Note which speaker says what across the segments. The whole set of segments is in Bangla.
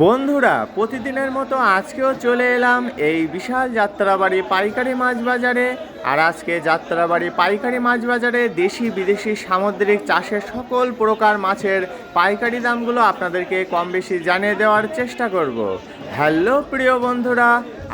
Speaker 1: বন্ধুরা, প্রতিদিনের মতো আজকেও চলে এলাম এই বিশাল যাত্রাবাড়ি পাইকারি মাছ বাজারে। আর আজকে যাত্রাবাড়ি পাইকারি মাছ বাজারে দেশি বিদেশি সামুদ্রিক চাষের সকল প্রকার মাছের পাইকারি দামগুলো আপনাদেরকে কম বেশি জানিয়ে দেওয়ার চেষ্টা করব। হ্যালো প্রিয় বন্ধুরা,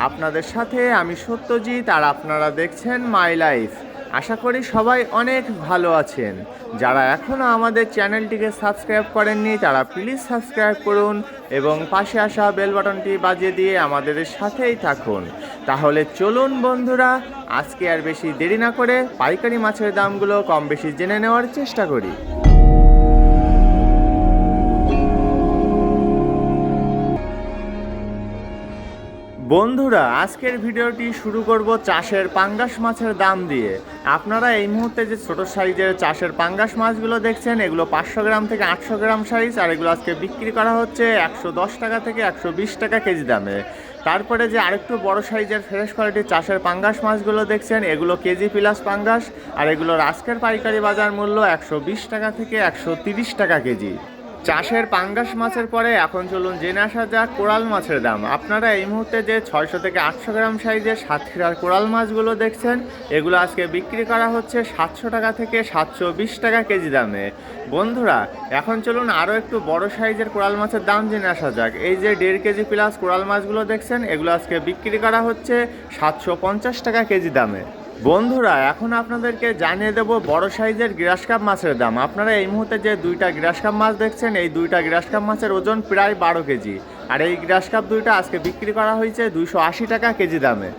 Speaker 1: আপনাদের সাথে আমি সত্যজিৎ আর আপনারা দেখছেন মাই লাইফ। আশা করি সবাই অনেক ভালো আছেন। যারা এখনও আমাদের চ্যানেলটিকে সাবস্ক্রাইব করেননি, তারা প্লিজ সাবস্ক্রাইব করুন এবং পাশে আসা বেল বাটনটি বাজিয়ে দিয়ে আমাদের সাথেই থাকুন। তাহলে চলুন বন্ধুরা, আজকে আর বেশি দেরি না করে পাইকারি মাছের দামগুলো কম বেশি জেনে নেওয়ার চেষ্টা করি। বন্ধুরা, আজকের ভিডিওটি শুরু করব চাষের পাঙ্গাস মাছের দাম দিয়ে। আপনারা এই মুহূর্তে যে ছোট সাইজের চাষের পাঙ্গাস মাছগুলো দেখছেন, এগুলো পাঁচশো গ্রাম থেকে আটশো গ্রাম সাইজ, আর এগুলো আজকে বিক্রি করা হচ্ছে একশো দশ টাকা থেকে একশো বিশ টাকা কেজি দামে। তারপরে যে আরেকটু বড় সাইজের ফ্রেশ কোয়ালিটির চাষের পাঙ্গাস মাছগুলো দেখছেন, এগুলো কেজি প্লাস পাঙ্গাস, আর এগুলোর আজকের পাইকারি বাজার মূল্য একশো বিশ টাকা থেকে একশো তিরিশ টাকা কেজি। চাষের পাঙ্গাস মাছের পরে এখন চলুন জেনে আসা যাক কোরাল মাছের দাম। আপনারা এই মুহূর্তে যে ছয়শো থেকে আটশো গ্রাম সাইজের সাতক্ষীরার কোরাল মাছগুলো দেখছেন, এগুলো আজকে বিক্রি করা হচ্ছে সাতশো টাকা থেকে সাতশো বিশ টাকা কেজি দামে। বন্ধুরা, এখন চলুন আরও একটু বড় সাইজের কোরাল মাছের দাম জেনে আসা যাক। এই যে দেড় কেজি প্লাস কোরাল মাছগুলো দেখছেন, এগুলো আজকে বিক্রি করা হচ্ছে সাতশো পঞ্চাশ টাকা কেজি দামে। বন্ধুরা, এখন আপনাদেরকে জানিয়ে দেব বড় সাইজের গ্রাস কাপ মাছের দাম। আপনারা এই মুহূর্তে যে দুইটা গ্রাস কাপ মাছ দেখছেন, এই দুইটা গ্রাস কাপ মাছের ওজন প্রায় বারো কেজি। আর এই গ্রাস কাপ দুইটা আজকে বিক্রি করা হয়েছে দুইশো আশি টাকা কেজি দামে।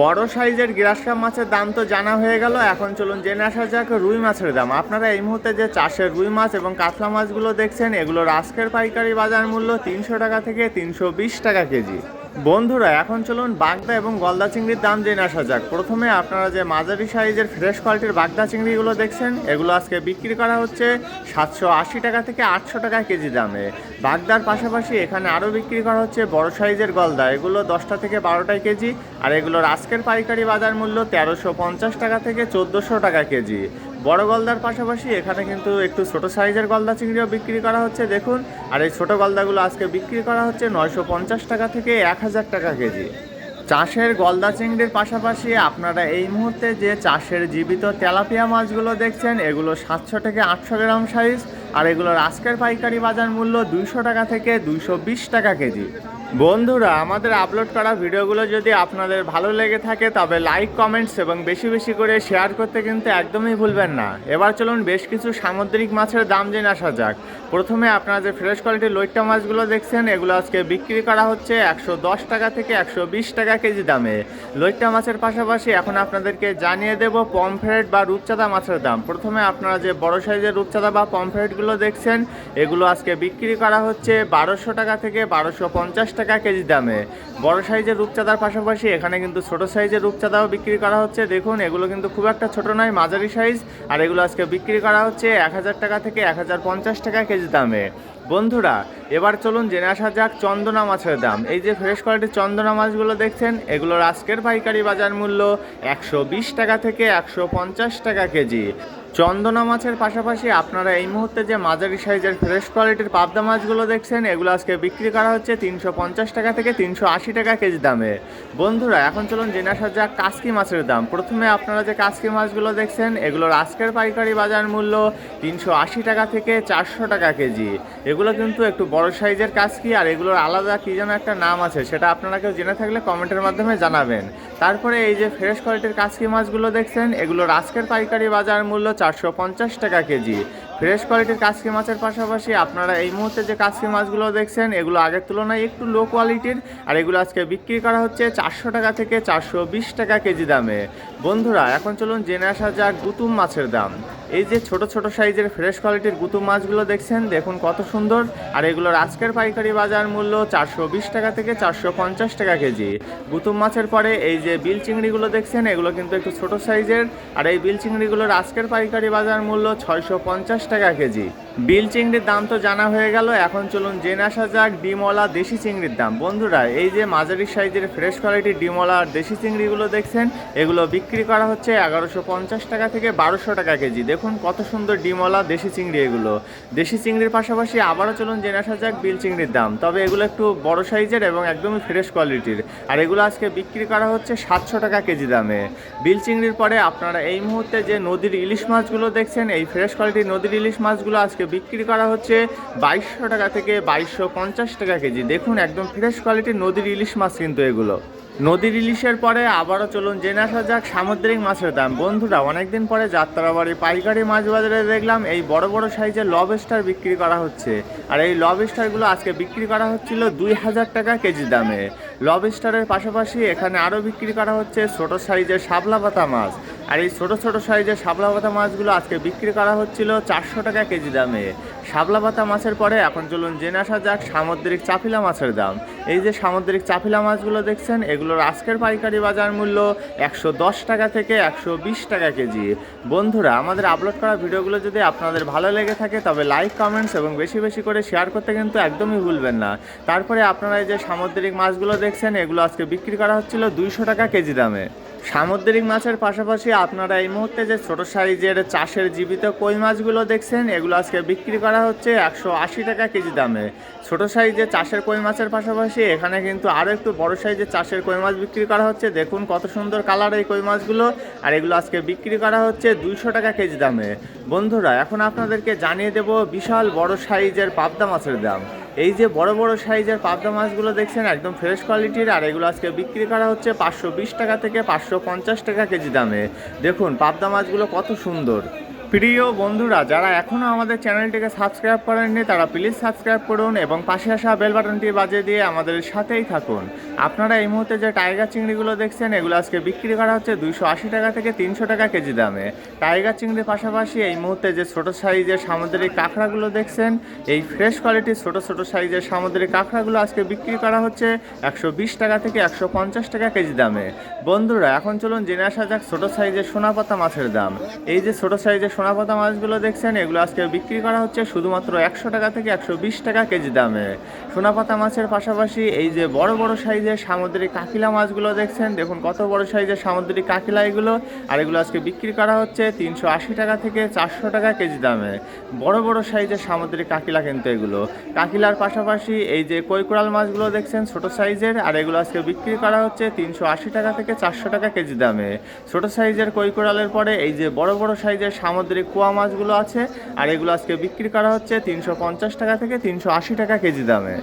Speaker 1: বড় সাইজের গ্রাস কাপ মাছের দাম তো জানা হয়ে গেল, এখন চলুন জেনে আসা যাক রুই মাছের দাম। আপনারা এই মুহূর্তে যে চাষের রুই মাছ এবং কাতলা মাছগুলো দেখছেন, এগুলোর আজকের পাইকারি বাজার মূল্য তিনশো টাকা থেকে তিনশো বিশ টাকা কেজি। বন্ধুরা, এখন চলুন বাগদা এবং গলদা চিংড়ির দাম জেনে আসা যাক। প্রথমে আপনারা যে মাঝারি সাইজের ফ্রেশ কোয়ালিটির বাগদা চিংড়িগুলো দেখছেন, এগুলো আজকে বিক্রি করা হচ্ছে সাতশো আশি টাকা থেকে আটশো টাকা কেজি দামে। বাগদার পাশাপাশি এখানে আরও বিক্রি করা হচ্ছে বড় সাইজের গলদা। এগুলো দশটা থেকে বারোটায় কেজি, আর এগুলোর আজকের পাইকারি বাজার মূল্য তেরোশো পঞ্চাশ টাকা থেকে চোদ্দোশো টাকা কেজি। বড় গলদার পাশাপাশি এখানে কিন্তু একটু ছোট সাইজের গলদা চিংড়িও বিক্রি করা হচ্ছে, দেখুন। আর এই ছোট গলদাগুলো আজকে বিক্রি করা হচ্ছে নয়শো পঞ্চাশ টাকা থেকে এক হাজার টাকা কেজি। চাষের গলদা চিংড়ির পাশাপাশি আপনারা এই মুহূর্তে যে চাষের জীবিত তেলাপিয়া মাছগুলো দেখছেন, এগুলো সাতশো থেকে আটশো গ্রাম সাইজ, আর এগুলোর আজকের পাইকারি বাজার মূল্য দুইশো টাকা থেকে দুইশো বিশ টাকা কেজি। বন্ধুরা, আমাদের আপলোড করা ভিডিওগুলো যদি আপনাদের ভালো লেগে থাকে, তবে লাইক কমেন্টস এবং বেশি বেশি করে শেয়ার করতে কিন্তু একদমই ভুলবেন না। এবার চলুন বেশ কিছু সামুদ্রিক মাছের দাম জেনে আসা যাক। প্রথমে আপনারা যে ফ্রেশ কোয়ালিটির লইট্টা মাছগুলো দেখছেন, এগুলো আজকে বিক্রি করা হচ্ছে একশো দশ টাকা থেকে একশো বিশ টাকা কেজি দামে। লইট্টা মাছের পাশাপাশি এখন আপনাদেরকে জানিয়ে দেব পমফ্রেট বা রূপচাঁদা মাছের দাম। প্রথমে আপনারা যে বড় সাইজের রূপচাঁদা বা পমফ্রেটগুলো দেখছেন, এগুলো আজকে বিক্রি করা হচ্ছে বারোশো টাকা থেকে বারোশো পঞ্চাশ টাকা কেজি দামে। বড় সাইজের রূপচাঁদার পাশাপাশি এখানে কিন্তু ছোট সাইজের রূপচাঁদাও বিক্রি করা হচ্ছে। দেখুন, এগুলো কিন্তু খুব একটা ছোট নয়, মাঝারি সাইজ। আর এগুলো আজকে বিক্রি করা হচ্ছে এক হাজার টাকা থেকে এক হাজার পঞ্চাশ টাকা কেজি দামে। বন্ধুরা, এবার চলুন জেনে আসা যাক চন্দনা মাছের দাম। এই যে ফ্রেশ কোয়ালিটির চন্দনা মাছগুলো দেখছেন, এগুলোর আজকের পাইকারি বাজার মূল্য একশো বিশ টাকা থেকে একশো পঞ্চাশ টাকা কেজি। চন্দনা মাছের পাশাপাশি আপনারা এই মুহূর্তে যে মাঝারি সাইজের ফ্রেশ কোয়ালিটির পাবদা মাছগুলো দেখছেন, এগুলো আজকে বিক্রি করা হচ্ছে তিনশো পঞ্চাশ টাকা থেকে তিনশো আশি টাকা কেজি দামে। বন্ধুরা, এখন চলুন জেনে আসা যাক কাসকি মাছের দাম। প্রথমে আপনারা যে কাসকি মাছগুলো দেখছেন, এগুলোর আজকের পাইকারি বাজার মূল্য তিনশো আশি টাকা থেকে চারশো টাকা কেজি। এগুলো কিন্তু একটু বড় সাইজের কাসকি আর এগুলোর আলাদা কী যেন একটা নাম আছে, সেটা আপনারা কেউ জেনে থাকলে কমেন্টের মাধ্যমে জানাবেন। তারপরে এই যে ফ্রেশ কোয়ালিটির কাসকি মাছগুলো দেখছেন, এগুলোর আজকের পাইকারি বাজার মূল্য চারশো পঞ্চাশ টাকা কেজি। ফ্রেশ কোয়ালিটির কাসকি মাছের পাশাপাশি আপনারা এই মুহূর্তে যে কাসকি মাছগুলো দেখছেন, এগুলো আগের তুলনায় একটু লো কোয়ালিটির আর এগুলো আজকে বিক্রি করা হচ্ছে চারশো টাকা থেকে চারশো বিশ টাকা কেজি দামে। বন্ধুরা, এখন চলুন জেনে আসা যাক গুতুম মাছের দাম। এই যে ছোট ছোট সাইজের ফ্রেশ কোয়ালিটির গুতুম মাছগুলো দেখছেন, দেখুন কত সুন্দর। আর এগুলোর আজকের পাইকারি বাজার মূল্য চারশো বিশ টাকা থেকে চারশো পঞ্চাশ টাকা কেজি। গুতুম মাছের পরে এই যে বিল চিংড়িগুলো দেখছেন, এগুলো কিন্তু একটু ছোট সাইজের। আর এই বিল চিংড়িগুলোর আজকের পাইকারি বাজার মূল্য ছয়শো পঞ্চাশ টাকা কেজি। বিল চিংড়ির দাম তো জানা হয়ে গেল, এখন চলুন জেনে আসা যাক ডিমওয়ালা দেশি চিংড়ির দাম। বন্ধুরা, এই যে মাঝারি সাইজের ফ্রেশ কোয়ালিটি ডিমওয়ালা আর দেশি চিংড়িগুলো দেখছেন, এগুলো বিক্রি করা হচ্ছে এগারোশো পঞ্চাশ টাকা থেকে বারোশো টাকা কেজি। দেখুন কত সুন্দর ডিমওয়ালা দেশি চিংড়ি এগুলো। দেশি চিংড়ির পাশাপাশি আবারও চলুন জেনে আসা যাক বিল চিংড়ির দাম। তবে এগুলো একটু বড় সাইজের এবং একদমই ফ্রেশ কোয়ালিটির। আর এগুলো আজকে বিক্রি করা হচ্ছে সাতশো টাকা কেজি দামে। বিল চিংড়ির পরে আপনারা এই মুহূর্তে যে নদীর ইলিশ মাছগুলো দেখছেন, এই ফ্রেশ কোয়ালিটির নদীর ইলিশ মাছগুলো আজকে বিক্রি করা হচ্ছে বাইশশো টাকা থেকে বাইশশো পঞ্চাশ টাকা কেজি। দেখুন, একদম ফ্রেশ কোয়ালিটির নদীর ইলিশ মাছ কিন্তু এগুলো। নদীর ইলিশের পরে আবারও চলুন জেনে আসা যাক সামুদ্রিক মাছের দাম। বন্ধুরা, অনেকদিন পরে যাত্রাবাড়ি পাইকারি মাছ বাজারে দেখলাম, এই বড় বড় সাইজের লবস্টার বিক্রি করা হচ্ছে। আর এই লবস্টারগুলো আজকে বিক্রি করা হচ্ছিল দুই হাজার টাকা কেজি দামে। লবস্টারের পাশাপাশি এখানে আরও বিক্রি করা হচ্ছে ছোট সাইজের শাপলা পাতা মাছ। আর এই ছোট ছোট সাইজের শাপলা পাতা মাছগুলো আজকে বিক্রি করা হচ্ছিল চারশো টাকা কেজি দামে। শাপলা পাতা মাছের পরে এখন চলুন জেনে আসা যাক সামুদ্রিক চাপিলা মাছের দাম। এই যে সামুদ্রিক চাপিলা মাছগুলো দেখছেন, এগুলোর আজকের পাইকারি বাজার মূল্য একশো দশ টাকা থেকে একশো বিশ টাকা কেজি। বন্ধুরা, আমাদের আপলোড করা ভিডিওগুলো যদি আপনাদের ভালো লেগে থাকে, তবে লাইক, কমেন্টস এবং বেশি বেশি করে শেয়ার করতে কিন্তু একদমই ভুলবেন না। তারপরে আপনারা এই যে সামুদ্রিক মাছগুলো দেখছেন, এগুলো আজকে বিক্রি করা হচ্ছিল দুইশো টাকা কেজি দামে। সামুদ্রিক মাছের পাশাপাশি আপনারা এই মুহূর্তে যে ছোট সাইজের চাষের জীবিত কই মাছগুলো দেখছেন, এগুলো আজকে বিক্রি করা হচ্ছে একশো আশি টাকা কেজি দামে। ছোট সাইজের চাষের কই মাছের পাশাপাশি এখানে কিন্তু আরও একটু বড় সাইজের চাষের কই মাছ বিক্রি করা হচ্ছে। দেখুন কত সুন্দর কালার এই কই মাছগুলো, আর এগুলো আজকে বিক্রি করা হচ্ছে দুইশো টাকা কেজি দামে। বন্ধুরা, এখন আপনাদেরকে জানিয়ে দেব বিশাল বড় সাইজের পাবদা মাছের দাম। এই যে বড় বড় সাইজের পাবদা মাছগুলো দেখছেন, একদম ফ্রেশ কোয়ালিটির আর এগুলো আজকে বিক্রি করা হচ্ছে পাঁচশো বিশ টাকা থেকে পাঁচশো পঞ্চাশ টাকা কেজি দামে। দেখুন, পাবদা মাছগুলো কত সুন্দর। প্রিয় বন্ধুরা, যারা এখনও আমাদের চ্যানেলটিকে সাবস্ক্রাইব করেননি, তারা প্লিজ সাবস্ক্রাইব করুন এবং পাশে আসা বেল বাটনটি বাজিয়ে দিয়ে আমাদের সাথেই থাকুন। আপনারা এই মুহূর্তে যে টাইগার চিংড়িগুলো দেখছেন, এগুলো আজকে বিক্রি করা হচ্ছে দুইশো আশি টাকা থেকে তিনশো টাকা কেজি দামে। টাইগার চিংড়ির পাশাপাশি এই মুহূর্তে যে ছোটো সাইজের সামুদ্রিক কাঁকড়াগুলো দেখছেন, এই ফ্রেশ কোয়ালিটির ছোটো ছোটো সাইজের সামুদ্রিক কাঁকড়াগুলো আজকে বিক্রি করা হচ্ছে একশো বিশ টাকা থেকে একশো পঞ্চাশ টাকা কেজি দামে। বন্ধুরা, এখন চলুন জেনে আসা যাক ছোটো সাইজের সোনাপাতা মাছের দাম। এই যে ছোটো সাইজের সোনাপাতা মাছগুলো দেখছেন, এগুলো আজকে বিক্রি করা হচ্ছে শুধুমাত্র একশো টাকা থেকে একশো বিশ টাকা কেজি দামে। সোনাপাতা মাছের পাশাপাশি এই যে বড় বড় সাইজের সামুদ্রিক কাকিলা মাছগুলো দেখছেন, দেখুন কত বড় সাইজের সামুদ্রিক কাকিলা এগুলো, আর এগুলো আজকে বিক্রি করা হচ্ছে তিনশো আশি টাকা থেকে চারশো টাকা কেজি দামে। বড় বড় সাইজের সামুদ্রিক কাকিলা কিন্তু এগুলো। কাকিলার পাশাপাশি এই যে কৈকোড়াল মাছগুলো দেখছেন, ছোট সাইজের, আর এগুলো আজকে বিক্রি করা হচ্ছে তিনশো আশি টাকা থেকে চারশো টাকা কেজি দামে। ছোট সাইজের কৈকোড়ালের পরে এই যে বড় বড় সাইজের সামুদ্রিক কুয়া মাছগুলো আছে, আর এগুলো আজকে বিক্রি করা হচ্ছে তিনশো পঞ্চাশ টাকা থেকে তিনশো আশি টাকা কেজি দামে।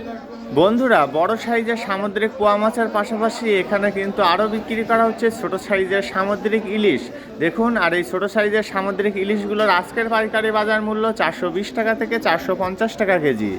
Speaker 1: বন্ধুরা, বড় সাইজের সামুদ্রিক কুয়া মাছের পাশাপাশি এখানে কিন্তু আরও বিক্রি করা হচ্ছে ছোট সাইজের সামুদ্রিক ইলিশ। দেখুন, আর এই ছোট সাইজের সামুদ্রিক ইলিশগুলোর আজকের পাইকারি বাজার মূল্য চারশো বিশ টাকা থেকে চারশো পঞ্চাশ টাকা কেজি।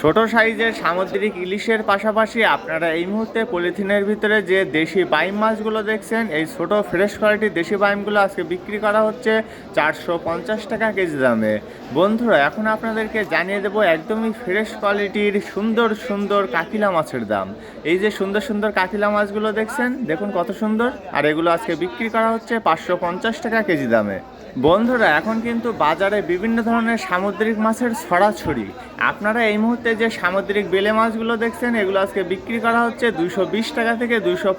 Speaker 1: ছোট সাইজের সামুদ্রিক ইলিশের পাশাপাশি আপনারা এই মুহূর্তে পলিথিনের ভিতরে যে দেশি বাইম মাছগুলো দেখছেন, এই ছোট ফ্রেশ কোয়ালিটির দেশি বাইমগুলো আজকে বিক্রি করা হচ্ছে চারশো পঞ্চাশ টাকা কেজি দামে। বন্ধুরা, এখন আপনাদেরকে জানিয়ে দেবো একদমই ফ্রেশ কোয়ালিটির সুন্দর সুন্দর কাকিলা মাছের দাম। এই যে সুন্দর সুন্দর কাকিলা মাছগুলো দেখছেন, দেখুন কত সুন্দর। আর এগুলো আজকে বিক্রি করা হচ্ছে পাঁচশো পঞ্চাশ টাকা কেজি দামে। বন্ধুরা, এখন কিন্তু বাজারে বিভিন্ন ধরনের সামুদ্রিক মাছের ছড়াছড়ি। আপনারা এই মুহূর্তে যে সামুদ্রিক বেলে মাছগুলো দেখছেন, এগুলো আজকে বিক্রি করা হচ্ছে দুশো টাকা থেকে দুশো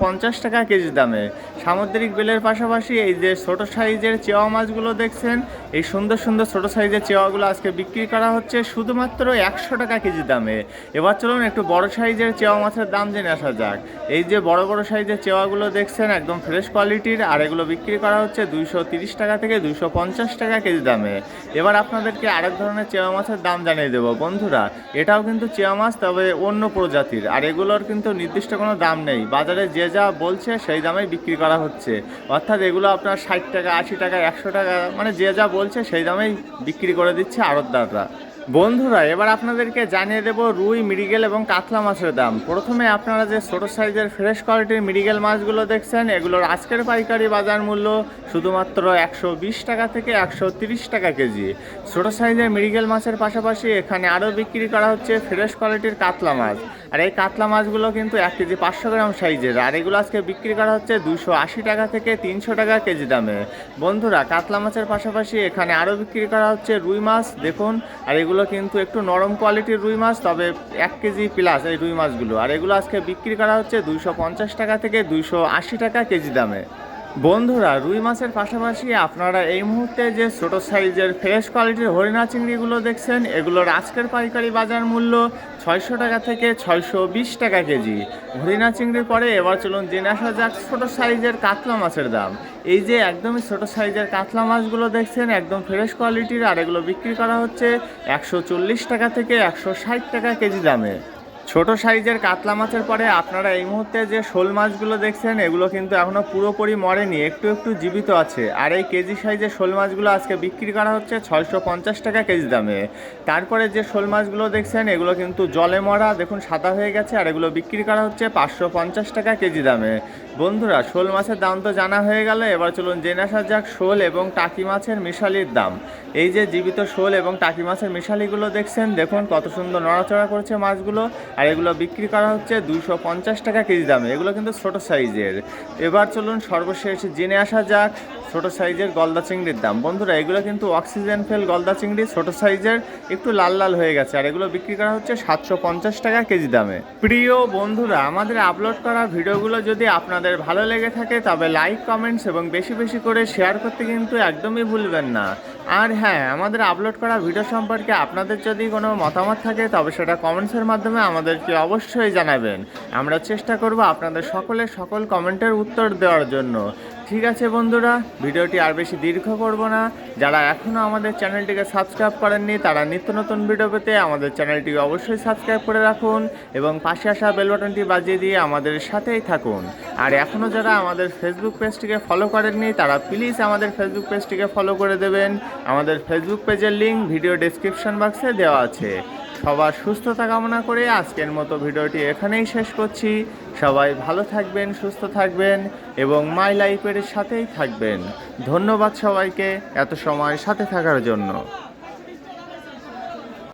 Speaker 1: টাকা কেজি দামে। সামুদ্রিক বেলের পাশাপাশি এই যে ছোট সাইজের চেওয়া মাছগুলো দেখছেন, এই সুন্দর সুন্দর ছোট সাইজের চেওয়াগুলো আজকে বিক্রি করা হচ্ছে শুধুমাত্র একশো টাকা কেজি দামে। এবার চলুন একটু বড় সাইজের চেওয়া মাছের দাম জেনে আসা যাক। এই যে বড় বড় সাইজের চেওয়াগুলো দেখছেন, একদম ফ্রেশ কোয়ালিটির আর এগুলো বিক্রি করা হচ্ছে দুইশো টাকা থেকে দুইশো পঞ্চাশ টাকা কেজি দামে। এবার আপনাদেরকে আরেক ধরনের চেয়া মাছের দাম জানিয়ে দেবো। বন্ধুরা, এটাও কিন্তু চেয়া মাছ, তবে অন্য প্রজাতির। আর এগুলোর কিন্তু নির্দিষ্ট কোনো দাম নেই। বাজারে যে যা বলছে, সেই দামেই বিক্রি করা হচ্ছে। অর্থাৎ এগুলো আপনার ষাট টাকা, আশি টাকা, একশো টাকা মানে যে যা বলছে, সেই দামেই বিক্রি করে দিচ্ছে আড়তদাররা। বন্ধুরা, এবার আপনাদেরকে জানিয়ে দেব রুই মিরিগেল এবং কাতলা মাছের দাম। প্রথমে আপনারা যে ছোট সাইজের ফ্রেশ কোয়ালিটির মিরিগেল মাছগুলো দেখছেন, এগুলোর আজকের পাইকারি বাজার মূল্য শুধুমাত্র একশো বিশ টাকা থেকে একশো টাকা কেজি। ছোট সাইজের মিরিগেল মাছের পাশাপাশি এখানে আরও বিক্রি করা হচ্ছে ফ্রেশ কোয়ালিটির কাতলা মাছ। আর এই কাতলা মাছগুলো কিন্তু এক কেজি পাঁচশো গ্রাম সাইজের, আর এগুলো আজকে বিক্রি করা হচ্ছে দুশো টাকা থেকে তিনশো টাকা কেজি দামে। বন্ধুরা, কাতলা মাছের পাশাপাশি এখানে আরও বিক্রি করা হচ্ছে রুই মাছ, দেখুন, আর এগুলো এগুলো কিন্তু একটু নরম কোয়ালিটির রুই মাছ, তবে এক কেজি প্লাস এই রুই মাছগুলো। আর এগুলো আজকে বিক্রি করা হচ্ছে দুইশো পঞ্চাশ টাকা থেকে দুইশো আশি টাকা কেজি দামে। বন্ধুরা, রুই মাছের পাশাপাশি আপনারা এই মুহূর্তে যে ছোট সাইজের ফ্রেশ কোয়ালিটির হরিণা চিংড়িগুলো দেখছেন, এগুলোর আজকের পাইকারি বাজার মূল্য ছয়শো টাকা থেকে ছয়শো বিশ টাকা কেজি। হরিণা চিংড়ির পরে এবার চলুন জেনে আসা যাক ছোট সাইজের কাতলা মাছের দাম। এই যে একদমই ছোট সাইজের কাতলা মাছগুলো দেখছেন, একদম ফ্রেশ কোয়ালিটির আর এগুলো বিক্রি করা হচ্ছে একশো চল্লিশ টাকা থেকে একশো ষাট টাকা কেজি দামে। ছোট সাইজের কাতলা মাছের পরে আপনারা এই মুহূর্তে যে শোল মাছগুলো দেখছেন, এগুলো কিন্তু এখনও পুরোপুরি মরেনি, একটু একটু জীবিত আছে। আর এই কেজি সাইজের শোল মাছগুলো আজকে বিক্রি করা হচ্ছে ছয়শো পঞ্চাশ টাকা কেজি দামে। তারপরে যে শোল মাছগুলো দেখছেন, এগুলো কিন্তু জলে মরা, দেখুন সাদা হয়ে গেছে, আর এগুলো বিক্রি করা হচ্ছে পাঁচশো পঞ্চাশ টাকা কেজি দামে। বন্ধুরা, শোল মাছের দাম তো জানা হয়ে গেল, এবার চলুন জেনে আসা যাক শোল এবং টাকি মাছের মিশালির দাম। এই যে জীবিত শোল এবং টাকি মাছের মিশালিগুলো দেখছেন, দেখুন কত সুন্দর নড়াচড়া করছে মাছগুলো। আর এগুলো বিক্রি করা হচ্ছে দুইশো পঞ্চাশ টাকা কেজি দামে। এগুলো কিন্তু ছোটো সাইজের। এবার চলুন সর্বশেষ জেনে আসা যাক ছোট সাইজের গলদা চিংড়ির দাম। বন্ধুরা, এগুলো কিন্তু অক্সিজেন ফেল গলদা চিংড়ি, ছোট সাইজের একটু লাল লাল হয়ে গেছে। আর এগুলো বিক্রি করা হচ্ছে সাতশো পঞ্চাশ টাকা কেজি দামে। প্রিয় বন্ধুরা, আমাদের আপলোড করা ভিডিওগুলো যদি আপনাদের ভালো লেগে থাকে, তবে লাইক কমেন্টস এবং বেশি বেশি করে শেয়ার করতে কিন্তু একদমই ভুলবেন না। আর হ্যাঁ আমাদের আপলোড করা ভিডিও সম্পর্কে আপনাদের যদি কোনো মতামত থাকে, তবে সেটা কমেন্টসের মাধ্যমে আমাদেরকে অবশ্যই জানাবেন। আমরা চেষ্টা করব আপনাদের সকলের সকল কমেন্টের উত্তর দেওয়ার জন্য। ঠিক আছে বন্ধুরা, ভিডিওটি আর বেশি দীর্ঘ করব না। যারা এখনও আমাদের চ্যানেলটিকে সাবস্ক্রাইব করেননি, তারা নিত্য নতুন ভিডিও পেতে আমাদের চ্যানেলটি অবশ্যই সাবস্ক্রাইব করে রাখুন এবং পাশে আসা বেল বাটনটি বাজিয়ে দিয়ে আমাদের সাথেই থাকুন। আর এখনও যারা আমাদের ফেসবুক পেজটিকে ফলো করেননি, তারা প্লিজ আমাদের ফেসবুক পেজটিকে ফলো করে দেবেন। আমাদের ফেসবুক পেজের লিঙ্ক ভিডিও ডেসক্রিপশন বক্সে দেওয়া আছে। সবার সুস্থতা কামনা করে আজকের মতো ভিডিওটি এখানেই শেষ করছি। সবাই ভালো থাকবেন, সুস্থ থাকবেন এবং মাই লাইফের সাথেই থাকবেন। ধন্যবাদ সবাইকে এত সময় সাথে থাকার জন্য।